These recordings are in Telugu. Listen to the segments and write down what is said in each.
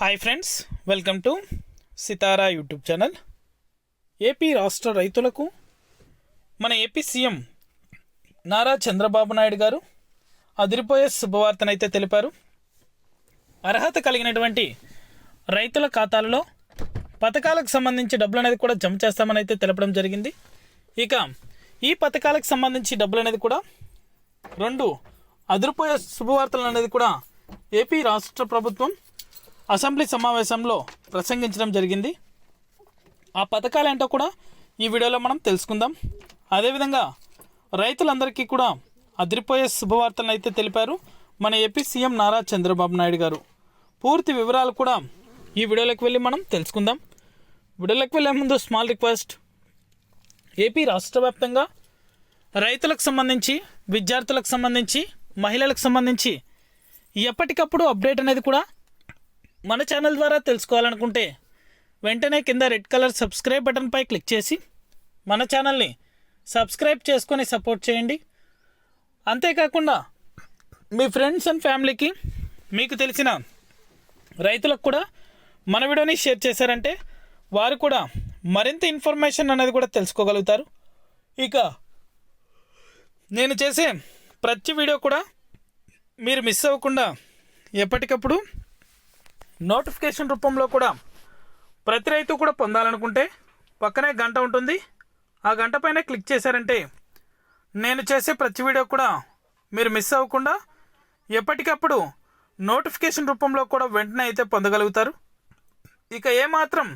Hi friends welcome to Sitara YouTube channel AP రాష్ట్ర రైతులకు మన ఏపీ సీఎం నారా చంద్రబాబు నాయుడు గారు అదిరిపోయే శుభవార్తనైతే తెలిపారు. అర్హత కలిగినటువంటి రైతుల ఖాతాలలో పథకాలకు సంబంధించి డబ్బులు అనేది కూడా జమ చేస్తామని అయితే తెలపడం జరిగింది. ఇక ఈ పథకాలకు సంబంధించి డబ్బులు అనేది కూడా రెండు అదిరిపోయే శుభవార్తలు అనేది కూడా ఏపీ రాష్ట్ర ప్రభుత్వం అసెంబ్లీ సమావేశంలో ప్రసంగించడం జరిగింది. ఆ పథకాలు ఏంటో కూడా ఈ వీడియోలో మనం తెలుసుకుందాం. అదేవిధంగా రైతులందరికీ కూడా అదిరిపోయే శుభవార్తలను అయితే తెలిపారు మన ఏపీ సీఎం నారా చంద్రబాబు నాయుడు గారు. పూర్తి వివరాలు కూడా ఈ వీడియోలోకి వెళ్ళి మనం తెలుసుకుందాం. వీడియోలోకి వెళ్ళే ముందు స్మాల్ రిక్వెస్ట్. ఏపీ రాష్ట్ర వ్యాప్తంగా రైతులకు సంబంధించి విద్యార్థులకు సంబంధించి మహిళలకు సంబంధించి ఎప్పటికప్పుడు అప్డేట్ అనేది కూడా మన ఛానల్ ద్వారా తెలుసుకోవాలనుకుంటే వెంటనే కింద రెడ్ కలర్ సబ్స్క్రైబ్ బటన్పై క్లిక్ చేసి మన ఛానల్ని సబ్స్క్రైబ్ చేసుకొని సపోర్ట్ చేయండి. అంతేకాకుండా మీ ఫ్రెండ్స్ అండ్ ఫ్యామిలీకి మీకు తెలిసిన రైతులకు కూడా మన వీడియోని షేర్ చేశారంటే వారు కూడా మరింత ఇన్ఫర్మేషన్ అనేది కూడా తెలుసుకోగలుగుతారు. ఇక నేను చేసే ప్రతి వీడియో కూడా మీరు మిస్ అవ్వకుండా ఎప్పటికప్పుడు నోటిఫికేషన్ రూపంలో కూడా ప్రతి రైతు కూడా పొందాలనుకుంటే పక్కనే గంట ఉంటుంది. ఆ గంట పైన క్లిక్ చేశారంటే నేను చేసే ప్రతి వీడియో కూడా మీరు మిస్ అవ్వకుండా ఎప్పటికప్పుడు నోటిఫికేషన్ రూపంలో కూడా వెంటనే అయితే పొందగలుగుతారు. ఇక ఏమాత్రం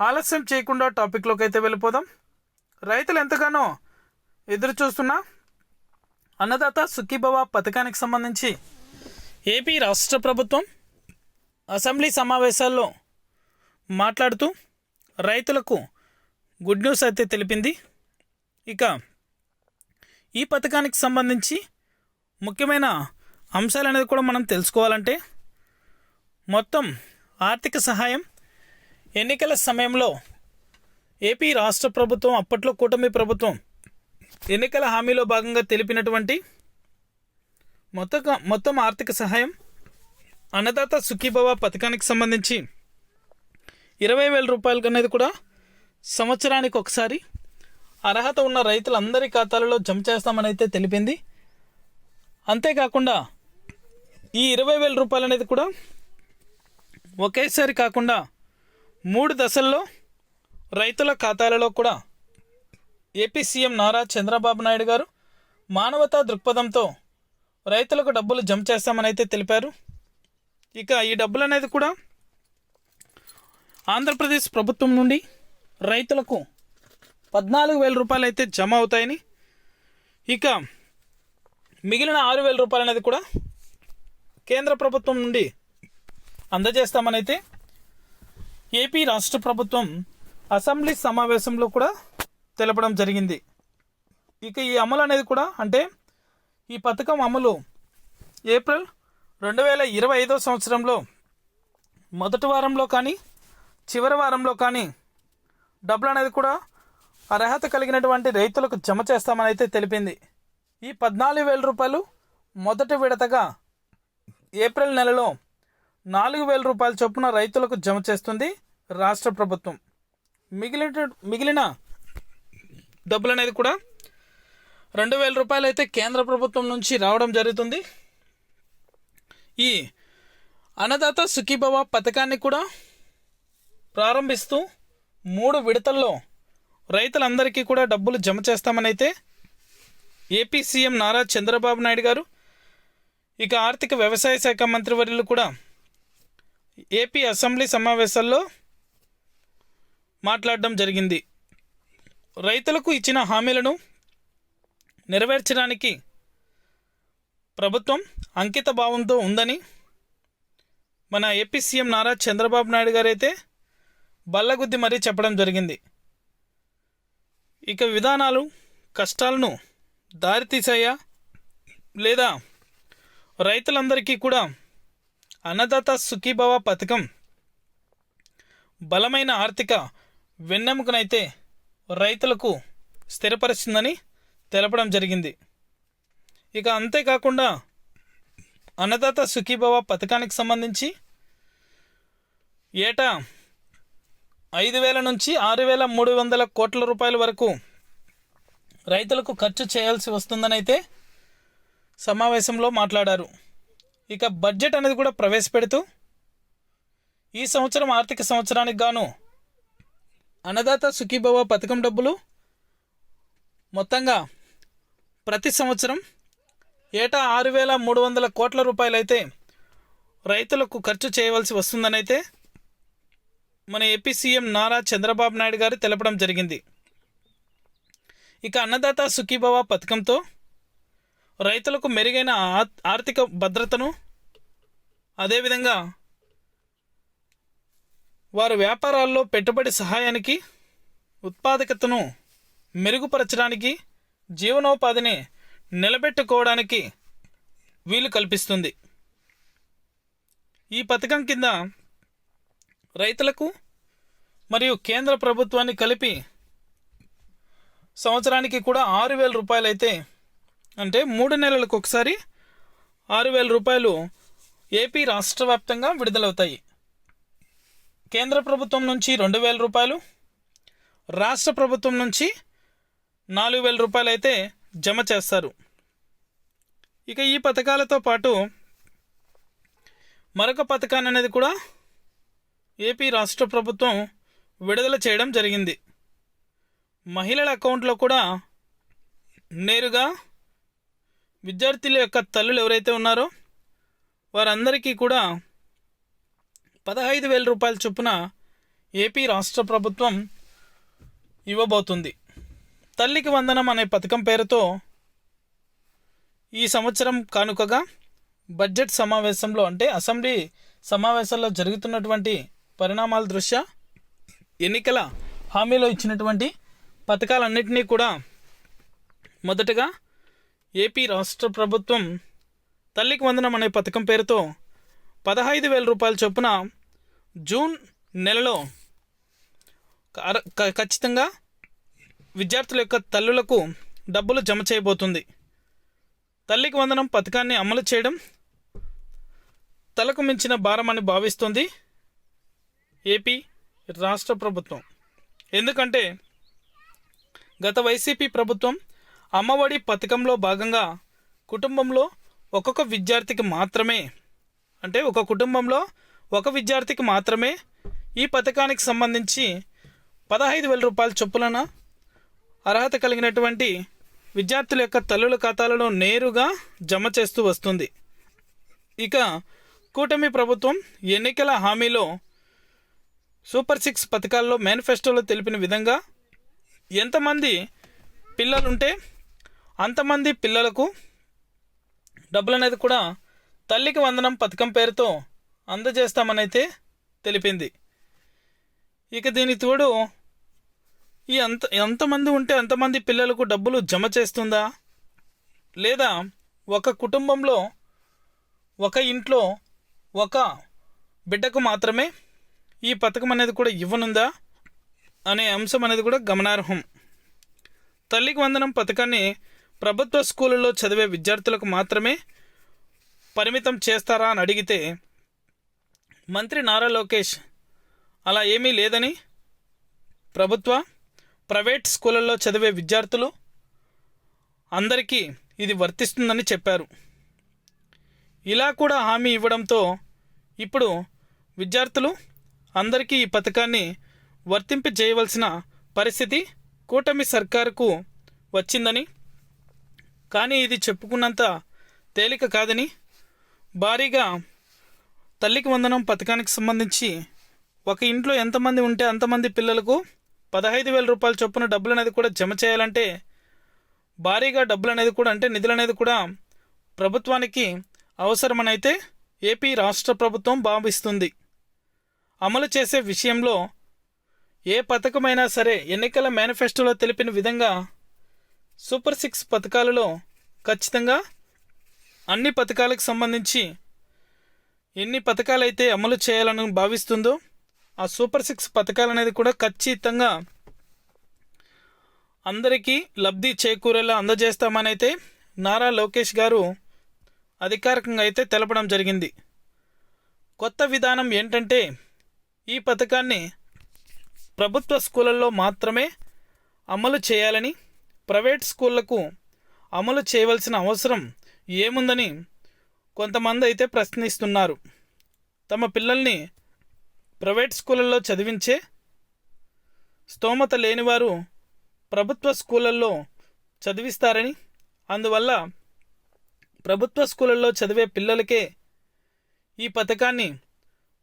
ఆలస్యం చేయకుండా టాపిక్లోకి అయితే వెళ్ళిపోదాం. రైతులు ఎంతగానో ఎదురు చూస్తున్న అన్నదాత సుఖీభవ పథకానికి సంబంధించి ఏపీ రాష్ట్ర ప్రభుత్వం అసెంబ్లీ సమావేశాల్లో మాట్లాడుతూ రైతులకు గుడ్ న్యూస్ అయితే తెలిపింది. ఇక ఈ పథకానికి సంబంధించి ముఖ్యమైన అంశాలు అనేది కూడా మనం తెలుసుకోవాలంటే మొత్తం ఆర్థిక సహాయం ఎన్నికల సమయంలో ఏపీ రాష్ట్ర ప్రభుత్వం అప్పట్లో కూటమి ప్రభుత్వం ఎన్నికల హామీలో భాగంగా తెలిపినటువంటి మొత్తం మొత్తం ఆర్థిక సహాయం అన్నదాత సుఖీభవ పథకానికి సంబంధించి ఇరవై వేల రూపాయలు అనేది కూడా సంవత్సరానికి ఒకసారి. అర్హత ఉన్న రైతులందరి ఖాతాలలో జమ చేస్తామని అయితే తెలిపింది. అంతేకాకుండా ఈ ఇరవై వేల రూపాయలు అనేది కూడా ఒకేసారి కాకుండా మూడు దశల్లో రైతుల ఖాతాలలో కూడా ఏపీ సీఎం నారా చంద్రబాబు నాయుడు గారు మానవతా దృక్పథంతో రైతులకు డబ్బులు జమ చేస్తామని అయితే తెలిపారు. ఇక ఈ డబ్బులు అనేది కూడా ఆంధ్రప్రదేశ్ ప్రభుత్వం నుండి రైతులకు పద్నాలుగు వేల రూపాయలు అయితే జమ అవుతాయని ఇక మిగిలిన ఆరు వేల రూపాయలు అనేది కూడా కేంద్ర ప్రభుత్వం నుండి అందజేస్తామని అయితే ఏపీ రాష్ట్ర ప్రభుత్వం అసెంబ్లీ సమావేశంలో కూడా తెలపడం జరిగింది. ఇక ఈ అమలు అనేది కూడా అంటే ఈ పథకం అమలు ఏప్రిల్ రెండు వేల ఇరవై ఐదో సంవత్సరంలో మొదటి వారంలో కానీ చివరి వారంలో కానీ డబ్బులు అనేది కూడా అర్హత కలిగినటువంటి రైతులకు జమ చేస్తామని అయితే తెలిపింది. ఈ పద్నాలుగు వేల రూపాయలు మొదటి విడతగా ఏప్రిల్ నెలలో నాలుగు వేల రూపాయల చొప్పున రైతులకు జమ చేస్తుంది రాష్ట్ర ప్రభుత్వం. మిగిలిన మిగిలిన డబ్బులు అనేది కూడా రెండు వేల రూపాయలు అయితే కేంద్ర ప్రభుత్వం నుంచి రావడం జరుగుతుంది. ఈ అన్నదాత సుఖీభవ పథకాన్ని కూడా ప్రారంభిస్తూ మూడు విడతల్లో రైతులందరికీ కూడా డబ్బులు జమ చేస్తామనైతే ఏపీ సీఎం నారా చంద్రబాబు నాయుడు గారు ఇక ఆర్థిక వ్యవసాయ శాఖ మంత్రివర్యులు కూడా ఏపీ అసెంబ్లీ సమావేశాల్లో మాట్లాడడం జరిగింది. రైతులకు ఇచ్చిన హామీలను నెరవేర్చడానికి ప్రభుత్వం అంకిత భావంతో ఉందని మన ఏపీ సీఎం నారా చంద్రబాబు నాయుడు గారైతే బల్లగుద్ది మరీ చెప్పడం జరిగింది. ఇక విధానాలు కష్టాలను దారితీసాయా లేదా రైతులందరికీ కూడా అన్నదాత సుఖీభవ పథకం బలమైన ఆర్థిక వెన్నెముకనైతే రైతులకు స్థిరపరుస్తుందని తెలపడం జరిగింది. ఇక అంతేకాకుండా అన్నదాత సుఖీభవ పథకానికి సంబంధించి ఏటా ఐదు వేల నుంచి ఆరు వేల మూడు వందల కోట్ల రూపాయల వరకు రైతులకు ఖర్చు చేయాల్సి వస్తుందని అయితే సమావేశంలో మాట్లాడారు. ఇక బడ్జెట్ అనేది కూడా ప్రవేశపెడుతూ ఈ సంవత్సరం ఆర్థిక సంవత్సరానికి గాను అన్నదాత సుఖీభవ పథకం డబ్బులు మొత్తంగా ప్రతి సంవత్సరం ఏటా ఆరు వేల మూడు వందల కోట్ల రూపాయలైతే రైతులకు ఖర్చు చేయవలసి వస్తుందనైతే మన ఏపీ సీఎం నారా చంద్రబాబు నాయుడు గారు తెలపడం జరిగింది. ఇక అన్నదాత సుఖీభవ పథకంతో రైతులకు మెరుగైన ఆర్థిక భద్రతను అదేవిధంగా వారు వ్యాపారాల్లో పెట్టుబడి సహాయానికి ఉత్పాదకతను మెరుగుపరచడానికి జీవనోపాధిని నిలబెట్టుకోవడానికి వీలు కల్పిస్తుంది. ఈ పథకం కింద రైతులకు మరియు కేంద్ర ప్రభుత్వాన్ని కలిపి సంవత్సరానికి కూడా ఆరు వేల రూపాయలు అయితే అంటే మూడు నెలలకు ఒకసారి ఆరు వేల రూపాయలు ఏపీ రాష్ట్ర వ్యాప్తంగా విడుదలవుతాయి. కేంద్ర ప్రభుత్వం నుంచి రెండు వేల రూపాయలు రాష్ట్ర ప్రభుత్వం నుంచి నాలుగు వేల రూపాయలు అయితే జమ చేస్తారు. ఇక ఈ పథకాలతో పాటు మరొక పథకాన్ని అనేది కూడా ఏపీ రాష్ట్ర ప్రభుత్వం విడుదల చేయడం జరిగింది. మహిళల అకౌంట్లో కూడా నేరుగా విద్యార్థుల యొక్క తల్లులు ఎవరైతే ఉన్నారో వారందరికీ కూడా పదహైదు వేల రూపాయల చొప్పున ఏపీ రాష్ట్ర ప్రభుత్వం ఇవ్వబోతుంది. తల్లికి వందనం అనే పథకం పేరుతో ఈ సంవత్సరం కానుకగా బడ్జెట్ సమావేశంలో అంటే అసెంబ్లీ సమావేశాల్లో జరుగుతున్నటువంటి పరిణామాల దృష్ట్యా ఎన్నికల హామీలో ఇచ్చినటువంటి పథకాలన్నింటినీ కూడా మొదటగా ఏపీ రాష్ట్ర ప్రభుత్వం తల్లికి వందనం అనే పథకం పేరుతో పదహైదు వేల రూపాయల చొప్పున జూన్ నెలలో ఖచ్చితంగా విద్యార్థుల యొక్క తల్లులకు డబ్బులు జమ చేయబోతుంది. తల్లికి వందనం పథకాన్ని అమలు చేయడం తలకు మించిన భారం అని భావిస్తుంది ఏపీ రాష్ట్ర ప్రభుత్వం. ఎందుకంటే గత వైసీపీ ప్రభుత్వం అమ్మఒడి పథకంలో భాగంగా కుటుంబంలో ఒక్కొక్క విద్యార్థికి మాత్రమే అంటే ఒక కుటుంబంలో ఒక విద్యార్థికి మాత్రమే ఈ పథకానికి సంబంధించి పదహైదు వేల రూపాయల చొప్పులన అర్హత కలిగినటువంటి విద్యార్థుల యొక్క తల్లుల ఖాతాలలో నేరుగా జమ చేస్తూ వస్తుంది. ఇక కూటమి ప్రభుత్వం ఎన్నికల హామీలో సూపర్ సిక్స్ పథకాల్లో మేనిఫెస్టోలో తెలిపిన విధంగా ఎంతమంది పిల్లలుంటే అంతమంది పిల్లలకు డబ్బులు అనేది కూడా తల్లికి వందనం పథకం పేరుతో అందజేస్తామనైతే తెలిపింది. ఇక దీని తోడు ఈ అంత ఎంతమంది ఉంటే అంతమంది పిల్లలకు డబ్బులు జమ చేస్తుందా? లేదా ఒక కుటుంబంలో ఒక ఇంట్లో ఒక బిడ్డకు మాత్రమే ఈ పథకం అనేది కూడా ఇవ్వనుందా? అనే అంశం అనేది కూడా గమనార్హం. తల్లికి వందనం పథకాన్ని ప్రభుత్వ స్కూళ్ళలో చదివే విద్యార్థులకు మాత్రమే పరిమితం చేస్తారా అని అడిగితే మంత్రి నారా లోకేష్ అలా ఏమీ లేదని ప్రభుత్వ ప్రైవేట్ స్కూళ్ళల్లో చదివే విద్యార్థులు అందరికీ ఇది వర్తిస్తుందని చెప్పారు. ఇలా కూడా హామీ ఇవ్వడంతో ఇప్పుడు విద్యార్థులు అందరికీ ఈ పథకాన్ని వర్తింప చేయవలసిన పరిస్థితి కూటమి సర్కారుకు వచ్చిందని కానీ ఇది చెప్పుకున్నంత తేలిక కాదని భారీగా తల్లికి వందనం పథకానికి సంబంధించి ఒక ఇంట్లో ఎంతమంది ఉంటే అంతమంది పిల్లలకు పదహైదు వేల రూపాయల చొప్పున డబ్బులు అనేది కూడా జమ చేయాలంటే భారీగా డబ్బులు అనేది కూడా అంటే నిధులు అనేది కూడా ప్రభుత్వానికి అవసరమనైతే ఏపీ రాష్ట్ర ప్రభుత్వం భావిస్తుంది. అమలు చేసే విషయంలో ఏ పథకమైనా సరే ఎన్నికల మేనిఫెస్టోలో తెలిపిన విధంగా సూపర్ సిక్స్ పథకాలలో ఖచ్చితంగా అన్ని పథకాలకు సంబంధించి ఎన్ని పథకాలైతే అమలు చేయాలని భావిస్తుందో ఆ సూపర్ సిక్స్ పథకాలు అనేది కూడా ఖచ్చితంగా అందరికీ లబ్ధి చేకూరేలా అందజేస్తామని అయితే నారా లోకేష్ గారు అధికారికంగా అయితే తెలపడం జరిగింది. కొత్త విధానం ఏంటంటే ఈ పథకాన్ని ప్రభుత్వ స్కూళ్ళల్లో మాత్రమే అమలు చేయాలని ప్రైవేట్ స్కూళ్ళకు అమలు చేయవలసిన అవసరం ఏముందని కొంతమంది అయితే ప్రశ్నిస్తున్నారు. తమ పిల్లల్ని ప్రైవేట్ స్కూళ్ళల్లో చదివించే స్తోమత లేనివారు ప్రభుత్వ స్కూళ్ళల్లో చదివిస్తారని అందువల్ల ప్రభుత్వ స్కూళ్ళల్లో చదివే పిల్లలకే ఈ పథకాన్ని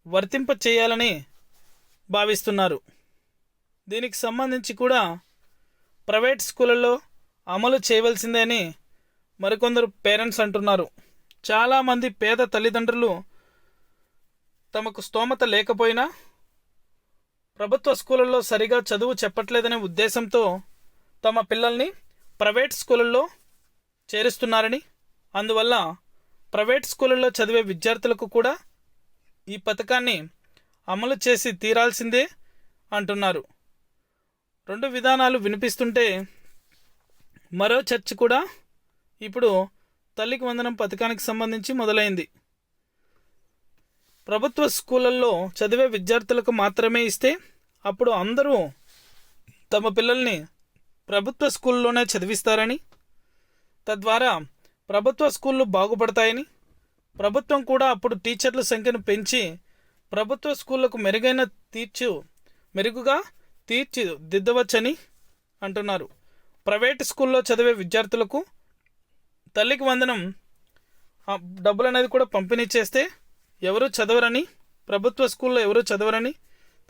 వర్తింప చేయాలని భావిస్తున్నారు. దీనికి సంబంధించి కూడా ప్రైవేట్ స్కూళ్ళల్లో అమలు చేయవలసిందే అని మరికొందరు పేరెంట్స్ అంటున్నారు. చాలామంది పేద తల్లిదండ్రులు తమకు స్తోమత లేకపోయినా ప్రభుత్వ స్కూళ్ళల్లో సరిగా చదువు చెప్పట్లేదనే ఉద్దేశంతో తమ పిల్లల్ని ప్రైవేట్ స్కూళ్ళల్లో చేరుస్తున్నారని అందువల్ల ప్రైవేట్ స్కూళ్ళల్లో చదివే విద్యార్థులకు కూడా ఈ పథకాన్ని అమలు చేసి తీరాల్సిందే అంటున్నారు. రెండు విధానాలు వినిపిస్తుంటే మరో చర్చ కూడా ఇప్పుడు తల్లికి వందనం పథకానికి సంబంధించి మొదలైంది. ప్రభుత్వ స్కూళ్ళల్లో చదివే విద్యార్థులకు మాత్రమే ఇస్తే అప్పుడు అందరూ తమ పిల్లల్ని ప్రభుత్వ స్కూల్లోనే చదివిస్తారని తద్వారా ప్రభుత్వ స్కూళ్ళు బాగుపడతాయని ప్రభుత్వం కూడా అప్పుడు టీచర్ల సంఖ్యను పెంచి ప్రభుత్వ స్కూళ్ళకు మెరుగైన తీర్చు మెరుగుగా తీర్చిదిద్దవచ్చని అంటున్నారు. ప్రైవేట్ స్కూల్లో చదివే విద్యార్థులకు తల్లికి వందనం డబ్బులు అనేది కూడా పంపిణీ చేస్తే ఎవరు చదవరని? ప్రభుత్వ స్కూల్లో ఎవరు చదవరని?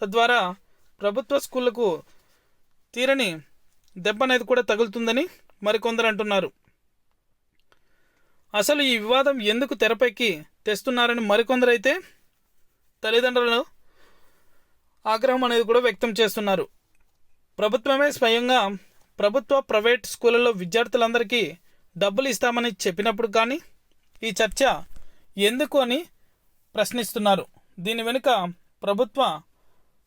తద్వారా ప్రభుత్వ స్కూళ్ళకు తీరని దెబ్బ అనేది కూడా తగులుతుందని మరికొందరు అంటున్నారు. అసలు ఈ వివాదం ఎందుకు తెరపైకి తెస్తున్నారని మరికొందరైతే తల్లిదండ్రులు ఆగ్రహం అనేది కూడా వ్యక్తం చేస్తున్నారు. ప్రభుత్వమే స్వయంగా ప్రభుత్వ ప్రైవేట్ స్కూళ్ళలో విద్యార్థులందరికీ డబ్బులు ఇస్తామని చెప్పినప్పుడు కానీ ఈ చర్చ ఎందుకు అని ప్రశ్నిస్తున్నారు. దీని వెనుక ప్రభుత్వ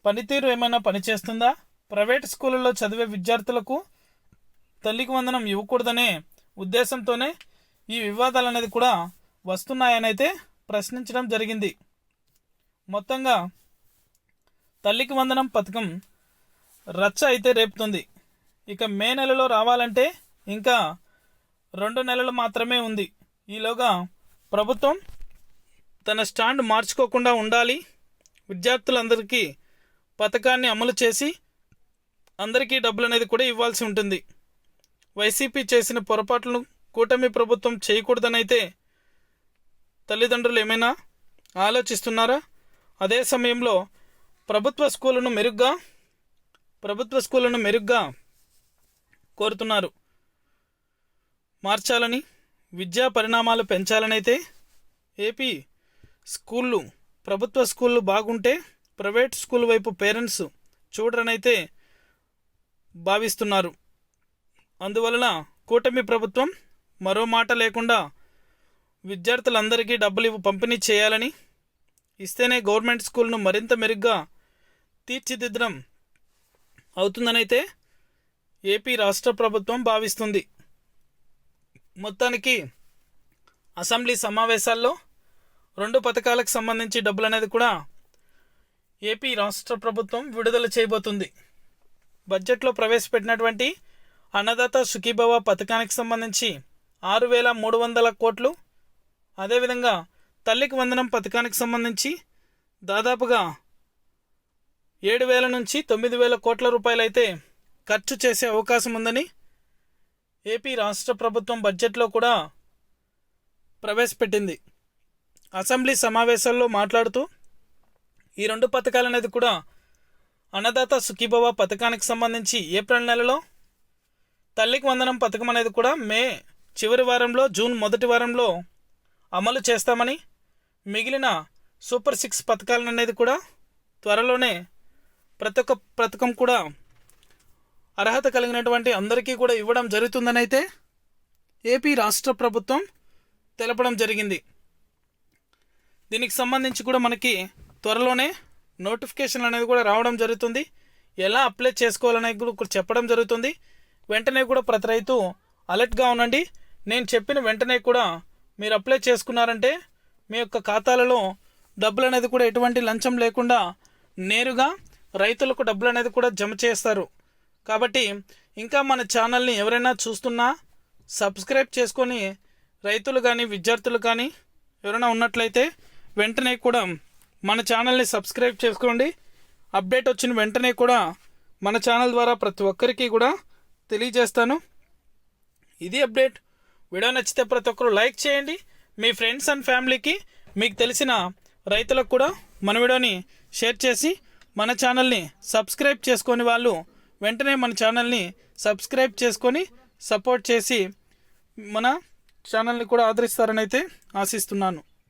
పనితీరు ఏమైనా పనిచేస్తుందా? ప్రైవేట్ స్కూళ్ళలో చదివే విద్యార్థులకు తల్లికి వందనం ఇవ్వకూడదనే ఉద్దేశంతోనే ఈ వివాదాలు అనేది కూడా వస్తున్నాయని అయితే ప్రశ్నించడం జరిగింది. మొత్తంగా తల్లికి వందనం పథకం రచ్చ అయితే రేపుతుంది. ఇక మే నెలలో రావాలంటే ఇంకా రెండు నెలలు మాత్రమే ఉంది. ఈలోగా ప్రభుత్వం తన స్టాండ్ మార్చుకోకుండా ఉండాలి. విద్యార్థులందరికీ పథకాన్ని అమలు చేసి అందరికీ డబ్బులు అనేది కూడా ఇవ్వాల్సి ఉంటుంది. వైసీపీ చేసిన పొరపాట్లను కూటమి ప్రభుత్వం చేయకూడదనైతే తల్లిదండ్రులు ఏమైనా ఆలోచిస్తున్నారా? అదే సమయంలో ప్రభుత్వ స్కూళ్ళను మెరుగ్గా ప్రభుత్వ స్కూళ్ళను మెరుగ్గా కోరుతున్నారు. మార్చాలని విద్యా పరిణామాలు పెంచాలనైతే ఏపీ స్కూళ్ళు ప్రభుత్వ స్కూళ్ళు బాగుంటే ప్రైవేట్ స్కూల్ వైపు పేరెంట్స్ చూడరనైతే భావిస్తున్నారు. అందువలన కూటమి ప్రభుత్వం మరో మాట లేకుండా విద్యార్థులందరికీ డబ్బులు ఇవ్వ పంపిణీ చేయాలని ఇస్తేనే గవర్నమెంట్ స్కూల్ను మరింత మెరుగ్గా తీర్చిదిద్దడం అవుతుందనైతే ఏపీ రాష్ట్ర ప్రభుత్వం భావిస్తుంది. మొత్తానికి అసెంబ్లీ సమావేశాల్లో రెండు పథకాలకు సంబంధించి డబ్బులు అనేది కూడా ఏపీ రాష్ట్ర ప్రభుత్వం విడుదల చేయబోతుంది. బడ్జెట్లో ప్రవేశపెట్టినటువంటి అన్నదాత సుఖీభవ పథకానికి సంబంధించి ఆరు వేల మూడు వందల కోట్లు. అదేవిధంగా తల్లికి వందనం పథకానికి సంబంధించి దాదాపుగా ఏడు వేల నుంచి తొమ్మిది వేల కోట్ల రూపాయలైతే ఖర్చు చేసే అవకాశం ఉందని ఏపీ రాష్ట్ర ప్రభుత్వం బడ్జెట్లో కూడా ప్రవేశపెట్టింది. అసెంబ్లీ సమావేశాల్లో మాట్లాడుతూ ఈ రెండు పథకాలు అనేది కూడా అన్నదాత సుఖీభవ పథకానికి సంబంధించి ఏప్రిల్ నెలలో తల్లికి వందనం పథకం అనేది కూడా మే చివరి వారంలో జూన్ మొదటి వారంలో అమలు చేస్తామని మిగిలిన సూపర్ సిక్స్ పథకాలను అనేది కూడా త్వరలోనే ప్రతి ఒక్క పథకం కూడా అర్హత కలిగినటువంటి అందరికీ కూడా ఇవ్వడం జరుగుతుందని అయితే ఏపీ రాష్ట్ర ప్రభుత్వం తెలపడం జరిగింది. దీనికి సంబంధించి కూడా మనకి త్వరలోనే నోటిఫికేషన్ అనేది కూడా రావడం జరుగుతుంది. ఎలా అప్లై చేసుకోవాలనేది కూడా చెప్పడం జరుగుతుంది. వెంటనే కూడా ప్రతి రైతు అలర్ట్గా ఉండండి. నేను చెప్పిన వెంటనే కూడా మీరు అప్లై చేసుకున్నారంటే మీ యొక్క ఖాతాలలో డబ్బులు అనేది కూడా ఎటువంటి లంచం లేకుండా నేరుగా రైతులకు డబ్బులు అనేది కూడా జమ చేస్తారు. కాబట్టి ఇంకా మన ఛానల్ని ఎవరైనా చూస్తున్నా సబ్స్క్రైబ్ చేసుకొని రైతులు కానీ విద్యార్థులు కానీ ఎవరైనా ఉన్నట్లయితే వెంటనే కూడా మన ఛానల్ని సబ్స్క్రైబ్ చేసుకోండి. అప్డేట్ వచ్చిన వెంటనే కూడా మన ఛానల్ ద్వారా ప్రతి ఒక్కరికి కూడా తెలియజేస్తాను. ఇది అప్డేట్. వీడియో నచ్చితే ప్రతి ఒక్కరు లైక్ చేయండి. మీ ఫ్రెండ్స్ అండ్ ఫ్యామిలీకి మీకు తెలిసిన రైతులకు కూడా మన వీడియోని షేర్ చేసి మన ఛానల్ని సబ్స్క్రైబ్ చేసుకొని వాళ్ళు వెంటనే మన ఛానల్ని సబ్స్క్రైబ్ చేసుకొని సపోర్ట్ చేసి మన ఛానల్ని కూడా ఆదరిస్తారని అయితే ఆశిస్తున్నాను.